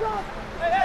Hey, hey.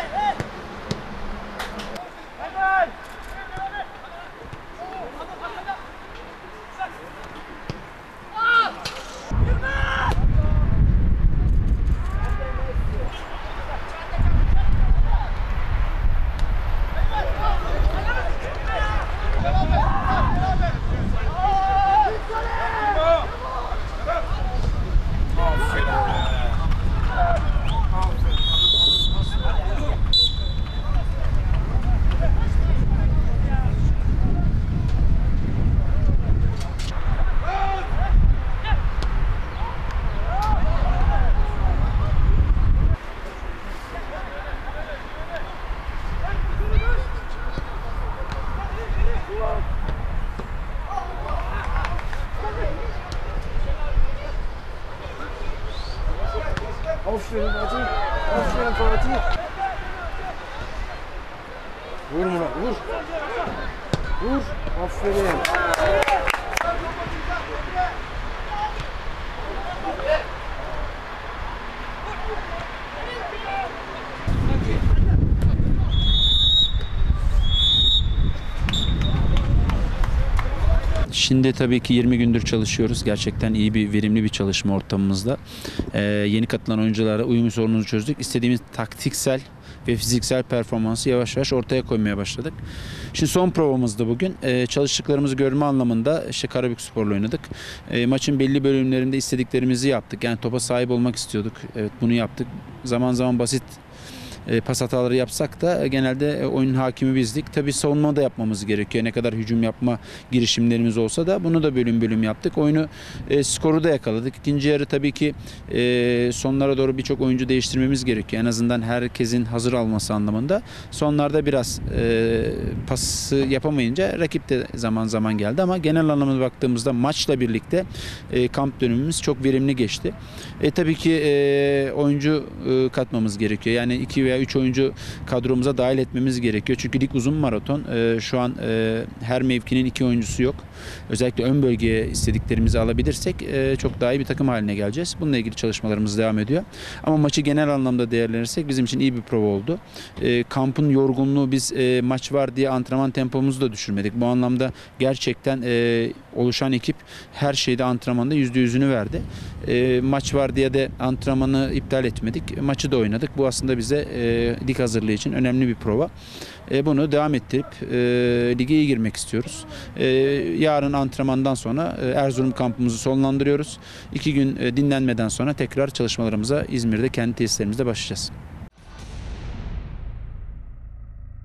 Aferin Fatih. Aferin Fatih. Vur Murat vur. Vur. Aferin. Şimdi tabii ki 20 gündür çalışıyoruz. Gerçekten iyi bir, verimli bir çalışma ortamımızda. Ee, yeni katılan oyunculara uyum sorununu çözdük. İstediğimiz taktiksel ve fiziksel performansı yavaş yavaş ortaya koymaya başladık. Şimdi son provamızda bugün. Ee, çalıştıklarımızı görme anlamında işte Karabük Spor'la oynadık. Ee, maçın belli bölümlerinde istediklerimizi yaptık. Yani topa sahip olmak istiyorduk. Evet bunu yaptık. Zaman zaman basit pas hataları yapsak da e, genelde e, oyunun hakimi bizdik. Tabii savunma da yapmamız gerekiyor. Ne kadar hücum yapma girişimlerimiz olsa da bunu da bölüm bölüm yaptık. Oyunu e, skoru da yakaladık. İkinci yarı tabii ki e, sonlara doğru birçok oyuncu değiştirmemiz gerekiyor. En azından herkesin hazır alması anlamında. Sonlarda biraz e, pası yapamayınca rakip de zaman zaman geldi ama genel anlamda baktığımızda maçla birlikte e, kamp dönümümüz çok verimli geçti. E, tabii ki e, oyuncu e, katmamız gerekiyor. Yani iki veya üç oyuncu kadromuza dahil etmemiz gerekiyor. Çünkü lig uzun maraton. E, şu an e, her mevkinin iki oyuncusu yok. Özellikle ön bölgeye istediklerimizi alabilirsek e, çok daha iyi bir takım haline geleceğiz. Bununla ilgili çalışmalarımız devam ediyor. Ama maçı genel anlamda değerlendirirsek bizim için iyi bir prova oldu. E, kampın yorgunluğu biz e, maç var diye antrenman tempomuzu da düşürmedik. Bu anlamda gerçekten e, oluşan ekip her şeyde antrenmanda yüzde yüzünü verdi. E, maç var diye de antrenmanı iptal etmedik. Maçı da oynadık. Bu aslında bize e, lig hazırlığı için önemli bir prova. E, bunu devam ettirip e, lige iyi girmek istiyoruz. E, yarın antrenmandan sonra e, Erzurum kampımızı sonlandırıyoruz. İki gün e, dinlenmeden sonra tekrar çalışmalarımıza İzmir'de kendi tesislerimizde başlayacağız.